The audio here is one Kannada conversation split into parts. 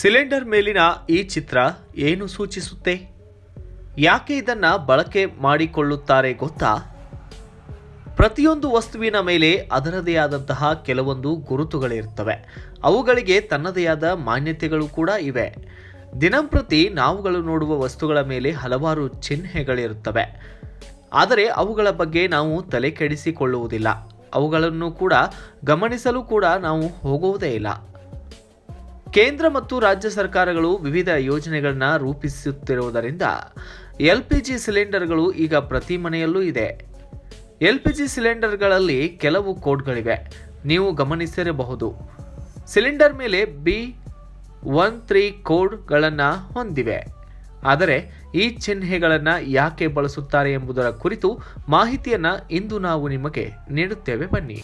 ಸಿಲಿಂಡರ್ ಮೇಲಿನ ಈ ಚಿತ್ರ ಏನು ಸೂಚಿಸುತ್ತೆ? ಯಾಕೆ ಇದನ್ನು ಬಳಕೆ ಮಾಡಿಕೊಳ್ಳುತ್ತಾರೆ ಗೊತ್ತಾ? ಪ್ರತಿಯೊಂದು ವಸ್ತುವಿನ ಮೇಲೆ ಅದರದೇ ಆದಂತಹ ಕೆಲವೊಂದು ಗುರುತುಗಳಿರ್ತವೆ. ಅವುಗಳಿಗೆ ತನ್ನದೇ ಆದ ಮಾನ್ಯತೆಗಳು ಕೂಡ ಇವೆ. ದಿನಂಪ್ರತಿ ನಾವುಗಳು ನೋಡುವ ವಸ್ತುಗಳ ಮೇಲೆ ಹಲವಾರು ಚಿಹ್ನೆಗಳಿರುತ್ತವೆ. ಆದರೆ ಅವುಗಳ ಬಗ್ಗೆ ನಾವು ತಲೆ ಕೆಡಿಸಿಕೊಳ್ಳುವುದಿಲ್ಲ ಅವುಗಳನ್ನು ಕೂಡ ಗಮನಿಸಲು ಕೂಡ ನಾವು ಹೋಗುವುದೇ ಇಲ್ಲ. ಕೇಂದ್ರ ಮತ್ತು ರಾಜ್ಯ ಸರ್ಕಾರಗಳು ವಿವಿಧ ಯೋಜನೆಗಳನ್ನು ರೂಪಿಸುತ್ತಿರುವುದರಿಂದ ಎಲ್ ಪಿ ಜಿ ಸಿಲಿಂಡರ್ಗಳು ಈಗ ಪ್ರತಿ ಮನೆಯಲ್ಲೂ ಇದೆ. ಎಲ್ ಪಿ ಜಿ ಸಿಲಿಂಡರ್ಗಳಲ್ಲಿ ಕೆಲವು ಕೋಡ್ಗಳಿವೆ. ನೀವು ಗಮನಿಸಿರಬಹುದು. ಸಿಲಿಂಡರ್ ಮೇಲೆ ಬಿ ಒನ್ ತ್ರೀ ಕೋಡ್ಗಳನ್ನು ಹೊಂದಿವೆ. ಆದರೆ ಈ ಚಿಹ್ನೆಗಳನ್ನು ಯಾಕೆ ಬಳಸುತ್ತಾರೆ ಎಂಬುದರ ಕುರಿತು ಮಾಹಿತಿಯನ್ನು ಇಂದು ನಾವು ನಿಮಗೆ ನೀಡುತ್ತೇವೆ ಬನ್ನಿ.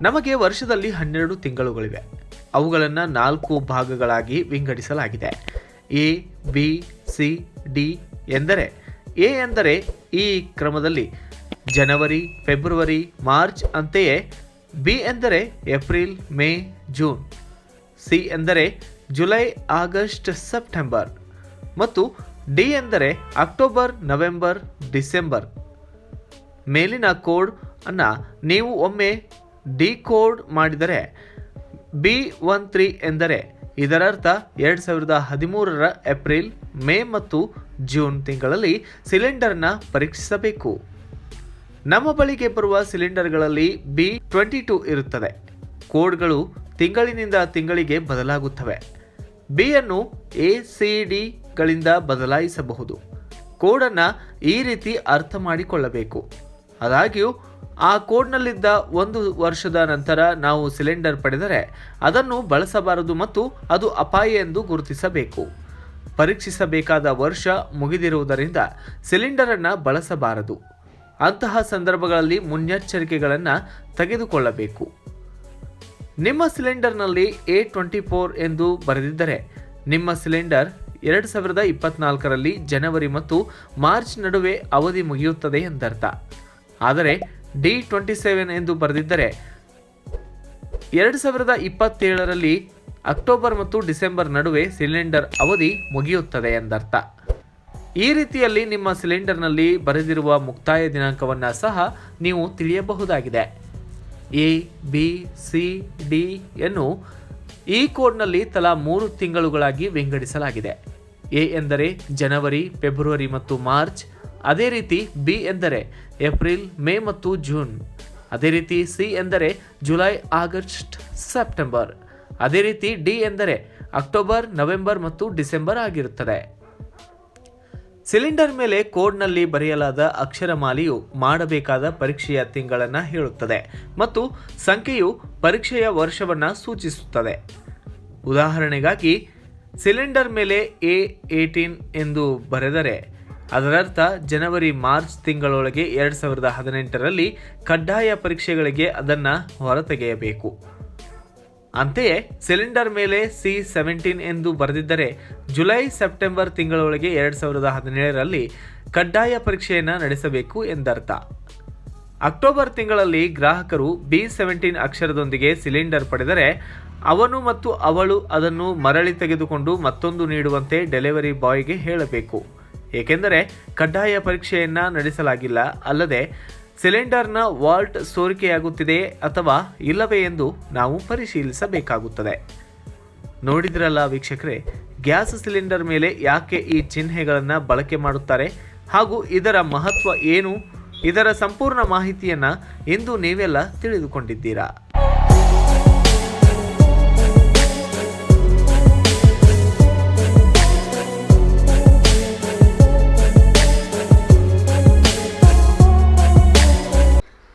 ನಮಗೆ ವರ್ಷದಲ್ಲಿ ಹನ್ನೆರಡು ತಿಂಗಳುಗಳಿವೆ. ಅವುಗಳನ್ನು ನಾಲ್ಕು ಭಾಗಗಳಾಗಿ ವಿಂಗಡಿಸಲಾಗಿದೆ. ಎ, ಬಿ, ಸಿ, ಡಿ ಎಂದರೆ, ಎ ಎಂದರೆ ಈ ಕ್ರಮದಲ್ಲಿ ಜನವರಿ, ಫೆಬ್ರವರಿ, ಮಾರ್ಚ್ ಅಂತೆಯೇ, ಬಿ ಎಂದರೆ ಏಪ್ರಿಲ್, ಮೇ, ಜೂನ್, ಸಿ ಎಂದರೆ ಜುಲೈ, ಆಗಸ್ಟ್, ಸೆಪ್ಟೆಂಬರ್ ಮತ್ತು ಡಿ ಎಂದರೆ ಅಕ್ಟೋಬರ್, ನವೆಂಬರ್, ಡಿಸೆಂಬರ್. ಮೇಲಿನ ಕೋಡ್ ಅನ್ನು ನೀವು ಒಮ್ಮೆ ಡಿಕೋಡ್ ಮಾಡಿದರೆ ಬಿ ಒನ್ ತ್ರೀ ಎಂದರೆ ಇದರರ್ಥ ಎರಡು ಸಾವಿರದ ಹದಿಮೂರರ ಏಪ್ರಿಲ್, ಮೇ ಮತ್ತು ಜೂನ್ ತಿಂಗಳಲ್ಲಿ ಸಿಲಿಂಡರ್ನ ಪರೀಕ್ಷಿಸಬೇಕು. ನಮ್ಮ ಬಳಿಗೆ ಬರುವ ಸಿಲಿಂಡರ್ಗಳಲ್ಲಿ ಬಿ ಟ್ವೆಂಟಿ ಟೂ ಇರುತ್ತದೆ. ಕೋಡ್ಗಳು ತಿಂಗಳಿನಿಂದ ತಿಂಗಳಿಗೆ ಬದಲಾಗುತ್ತವೆ. ಬಿಯನ್ನು ಎ ಸಿ ಡಿಗಳಿಂದ ಬದಲಾಯಿಸಬಹುದು. ಕೋಡನ್ನು ಈ ರೀತಿ ಅರ್ಥ ಮಾಡಿಕೊಳ್ಳಬೇಕು. ಆದಾಗ್ಯೂ, ಆ ಕೋಡ್ನಲ್ಲಿದ್ದ ಒಂದು ವರ್ಷದ ನಂತರ ನಾವು ಸಿಲಿಂಡರ್ ಪಡೆದರೆ ಅದನ್ನು ಬಳಸಬಾರದು ಮತ್ತು ಅದು ಅಪಾಯ ಎಂದು ಗುರುತಿಸಬೇಕು. ಪರೀಕ್ಷಿಸಬೇಕಾದ ವರ್ಷ ಮುಗಿದಿರುವುದರಿಂದ ಸಿಲಿಂಡರನ್ನು ಬಳಸಬಾರದು. ಅಂತಹ ಸಂದರ್ಭಗಳಲ್ಲಿ ಮುನ್ನೆಚ್ಚರಿಕೆಗಳನ್ನು ತೆಗೆದುಕೊಳ್ಳಬೇಕು. ನಿಮ್ಮ ಸಿಲಿಂಡರ್ನಲ್ಲಿ ಎ ಟ್ವೆಂಟಿ ಫೋರ್ ಎಂದು ಬರೆದಿದ್ದರೆ, ನಿಮ್ಮ ಸಿಲಿಂಡರ್ ಎರಡು ಸಾವಿರದ ಇಪ್ಪತ್ನಾಲ್ಕರಲ್ಲಿ ಜನವರಿ ಮತ್ತು ಮಾರ್ಚ್ ನಡುವೆ ಅವಧಿ ಮುಗಿಯುತ್ತದೆ ಎಂದರ್ಥ. ಆದರೆ ಡಿ ಟ್ವೆಂಟಿ ಸೆವೆನ್ ಎಂದು ಬರೆದಿದ್ದರೆ ಎರಡು ಸಾವಿರದ ಇಪ್ಪತ್ತೇಳರಲ್ಲಿ ಅಕ್ಟೋಬರ್ ಮತ್ತು ಡಿಸೆಂಬರ್ ನಡುವೆ ಸಿಲಿಂಡರ್ ಅವಧಿ ಮುಗಿಯುತ್ತದೆ ಎಂದರ್ಥ. ಈ ರೀತಿಯಲ್ಲಿ ನಿಮ್ಮ ಸಿಲಿಂಡರ್ನಲ್ಲಿ ಬರೆದಿರುವ ಮುಕ್ತಾಯ ದಿನಾಂಕವನ್ನು ಸಹ ನೀವು ತಿಳಿಯಬಹುದಾಗಿದೆ. ಎ, ಬಿ, ಸಿ, ಡಿ ಯನ್ನು ಈ ಕೋಡ್ನಲ್ಲಿ ತಲಾ ಮೂರು ತಿಂಗಳುಗಳಾಗಿ ವಿಂಗಡಿಸಲಾಗಿದೆ. ಎ ಎಂದರೆ ಜನವರಿ, ಫೆಬ್ರವರಿ ಮತ್ತು ಮಾರ್ಚ್ ಅದೇ ರೀತಿ ಬಿ ಎಂದರೆ ಏಪ್ರಿಲ್, ಮೇ ಮತ್ತು ಜೂನ್. ಅದೇ ರೀತಿ ಸಿ ಎಂದರೆ ಜುಲೈ, ಆಗಸ್ಟ್, ಸೆಪ್ಟೆಂಬರ್. ಅದೇ ರೀತಿ ಡಿ ಎಂದರೆ ಅಕ್ಟೋಬರ್, ನವೆಂಬರ್ ಮತ್ತು ಡಿಸೆಂಬರ್ ಆಗಿರುತ್ತದೆ. ಸಿಲಿಂಡರ್ ಮೇಲೆ ಕೋಡ್ನಲ್ಲಿ ಬರೆಯಲಾದ ಅಕ್ಷರಮಾಲೆಯು ಮಾಡಬೇಕಾದ ಪರೀಕ್ಷೆಯ ತಿಂಗಳನ್ನು ಹೇಳುತ್ತದೆ ಮತ್ತು ಸಂಖ್ಯೆಯು ಪರೀಕ್ಷೆಯ ವರ್ಷವನ್ನು ಸೂಚಿಸುತ್ತದೆ. ಉದಾಹರಣೆಗಾಗಿ, ಸಿಲಿಂಡರ್ ಮೇಲೆ ಎ ಏಟೀನ್ ಎಂದು ಬರೆದರೆ ಅದರರ್ಥ, ಜನವರಿ, ಮಾರ್ಚ್ ತಿಂಗಳೊಳಗೆ ಎರಡು ಸಾವಿರದ ಹದಿನೆಂಟರಲ್ಲಿ ಕಡ್ಡಾಯ ಪರೀಕ್ಷೆಗಳಿಗೆ ಅದನ್ನು ಹೊರತೆಗೆಯಬೇಕು. ಅಂತೆಯೇ, ಸಿಲಿಂಡರ್ ಮೇಲೆ ಸಿ ಸೆವೆಂಟೀನ್ ಎಂದು ಬರೆದಿದ್ದರೆ, ಜುಲೈ, ಸೆಪ್ಟೆಂಬರ್ ತಿಂಗಳೊಳಗೆ ಎರಡು ಸಾವಿರದ ಹದಿನೇಳರಲ್ಲಿ ಕಡ್ಡಾಯ ಪರೀಕ್ಷೆಯನ್ನು ನಡೆಸಬೇಕು ಎಂದರ್ಥ. ಅಕ್ಟೋಬರ್ ತಿಂಗಳಲ್ಲಿ ಗ್ರಾಹಕರು ಬಿ ಸೆವೆಂಟೀನ್ ಅಕ್ಷರದೊಂದಿಗೆ ಸಿಲಿಂಡರ್ ಪಡೆದರೆ, ಅವನು ಮತ್ತು ಅವಳು ಅದನ್ನು ಮರಳಿ ತೆಗೆದುಕೊಂಡು ಮತ್ತೊಂದು ನೀಡುವಂತೆ ಡೆಲಿವರಿ ಬಾಯ್ಗೆ ಹೇಳಬೇಕು. ಏಕೆಂದರೆ ಕಡ್ಡಾಯ ಪರೀಕ್ಷೆಯನ್ನು ನಡೆಸಲಾಗಿಲ್ಲ, ಅಲ್ಲದೆ ಸಿಲಿಂಡರ್ನ ವಾಲ್ಟ್ ಸೋರಿಕೆಯಾಗುತ್ತಿದೆ ಅಥವಾ ಇಲ್ಲವೇ ಎಂದು ನಾವು ಪರಿಶೀಲಿಸಬೇಕಾಗುತ್ತದೆ. ನೋಡಿದ್ರಲ್ಲ ವೀಕ್ಷಕರೇ, ಗ್ಯಾಸ್ ಸಿಲಿಂಡರ್ ಮೇಲೆ ಯಾಕೆ ಈ ಚಿಹ್ನೆಗಳನ್ನು ಬಳಕೆ ಮಾಡುತ್ತಾರೆ? ಹಾಗೂ ಇದರ ಮಹತ್ವ ಏನು? ಇದರ ಸಂಪೂರ್ಣ ಮಾಹಿತಿಯನ್ನು ಇಂದು ನೀವೆಲ್ಲ ತಿಳಿದುಕೊಂಡಿದ್ದೀರಾ?